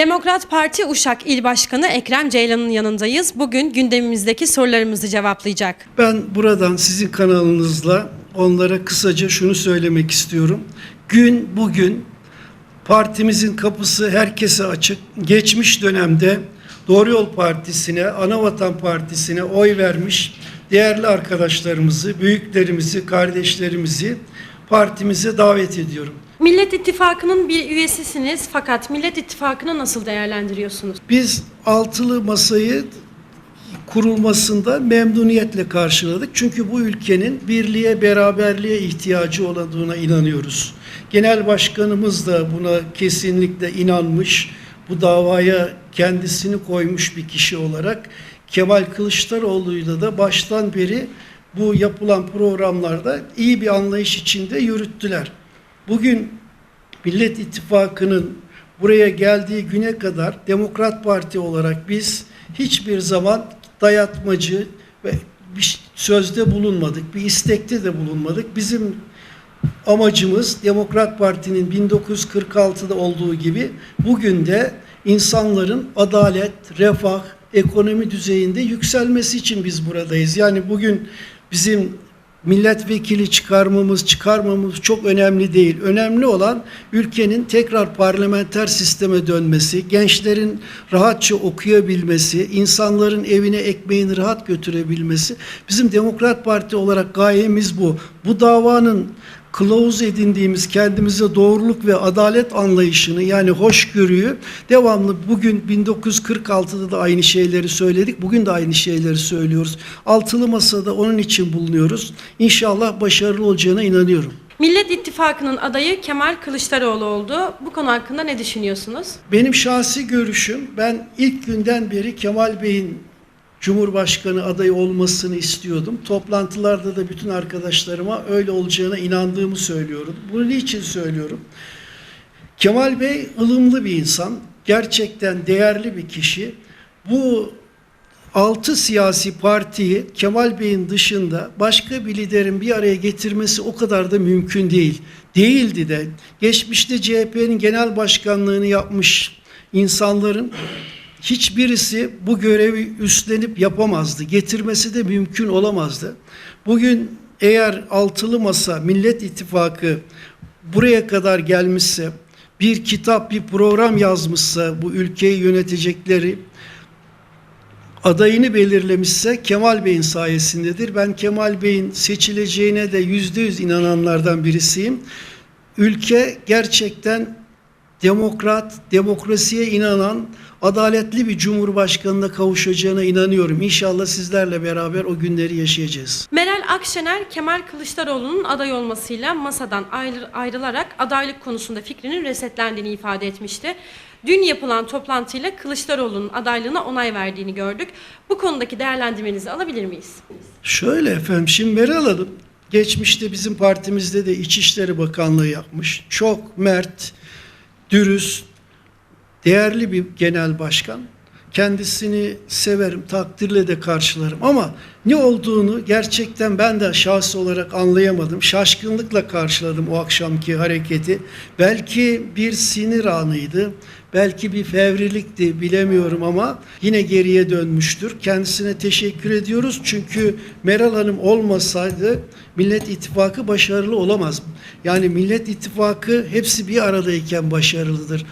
Demokrat Parti Uşak İl Başkanı Ekrem Ceylan'ın yanındayız. Bugün gündemimizdeki sorularımızı cevaplayacak. Ben buradan sizin kanalınızla onlara kısaca şunu söylemek istiyorum. Gün bugün partimizin kapısı herkese açık. Geçmiş dönemde Doğru Yol Partisi'ne, Anavatan Partisi'ne oy vermiş değerli arkadaşlarımızı, büyüklerimizi, kardeşlerimizi partimize davet ediyorum. Millet İttifakı'nın bir üyesisiniz fakat Millet İttifakı'nı nasıl değerlendiriyorsunuz? Biz altılı masayı kurulmasında memnuniyetle karşıladık. Çünkü bu ülkenin birliğe, beraberliğe ihtiyacı olduğuna inanıyoruz. Genel başkanımız da buna kesinlikle inanmış. Bu davaya kendisini koymuş bir kişi olarak Kemal Kılıçdaroğlu'yla da baştan beri bu yapılan programlarda iyi bir anlayış içinde yürüttüler. Bugün Millet İttifakı'nın buraya geldiği güne kadar Demokrat Parti olarak biz hiçbir zaman dayatmacı ve bir sözde bulunmadık, bir istekte de bulunmadık. Bizim amacımız Demokrat Parti'nin 1946'da olduğu gibi bugün de insanların adalet, refah, ekonomi düzeyinde yükselmesi için biz buradayız. Yani bugün bizim milletvekili çıkarmamız, çıkarmamız çok önemli değil. Önemli olan ülkenin tekrar parlamenter sisteme dönmesi, gençlerin rahatça okuyabilmesi, insanların evine ekmeğini rahat götürebilmesi. Bizim Demokrat Parti olarak gayemiz bu. Bu davanın kılavuz edindiğimiz kendimize doğruluk ve adalet anlayışını yani hoşgörüyü devamlı bugün 1946'da da aynı şeyleri söyledik. Bugün de aynı şeyleri söylüyoruz. Altılı masada onun için bulunuyoruz. İnşallah başarılı olacağına inanıyorum. Millet İttifakı'nın adayı Kemal Kılıçdaroğlu oldu. Bu konu hakkında ne düşünüyorsunuz? Benim şahsi görüşüm ben ilk günden beri Kemal Bey'in Cumhurbaşkanı adayı olmasını istiyordum. Toplantılarda da bütün arkadaşlarıma öyle olacağına inandığımı söylüyorum. Bunu niçin söylüyorum? Kemal Bey ılımlı bir insan, gerçekten değerli bir kişi. Bu altı siyasi partiyi Kemal Bey'in dışında başka bir liderin bir araya getirmesi o kadar da mümkün değil. Değildi de. Geçmişte CHP'nin genel başkanlığını yapmış insanların hiçbirisi bu görevi üstlenip yapamazdı. Getirmesi de mümkün olamazdı. Bugün eğer altılı masa Millet İttifakı buraya kadar gelmişse, bir kitap, bir program yazmışsa bu ülkeyi yönetecekleri adayını belirlemişse Kemal Bey'in sayesindedir. Ben Kemal Bey'in seçileceğine de yüzde yüz inananlardan birisiyim. Ülke gerçekten demokrat, demokrasiye inanan, adaletli bir cumhurbaşkanına kavuşacağına inanıyorum. İnşallah sizlerle beraber o günleri yaşayacağız. Meral Akşener, Kemal Kılıçdaroğlu'nun aday olmasıyla masadan ayrı- ayrılarak adaylık konusunda fikrinin resetlendiğini ifade etmişti. Dün yapılan toplantıyla Kılıçdaroğlu'nun adaylığına onay verdiğini gördük. Bu konudaki değerlendirmenizi alabilir miyiz? Şöyle efendim, şimdi Meral Hanım geçmişte bizim partimizde de İçişleri Bakanlığı yapmış. Çok mert, dürüst, değerli bir genel başkan. Kendisini severim, takdirle de karşılarım. Ama ne olduğunu gerçekten ben de şahsi olarak anlayamadım. Şaşkınlıkla karşıladım o akşamki hareketi. Belki bir sinir anıydı. Belki bir fevrilikti bilemiyorum ama yine geriye dönmüştür. Kendisine teşekkür ediyoruz. Çünkü Meral Hanım olmasaydı Millet İttifakı başarılı olamaz. Yani Millet İttifakı hepsi bir aradayken başarılıdır.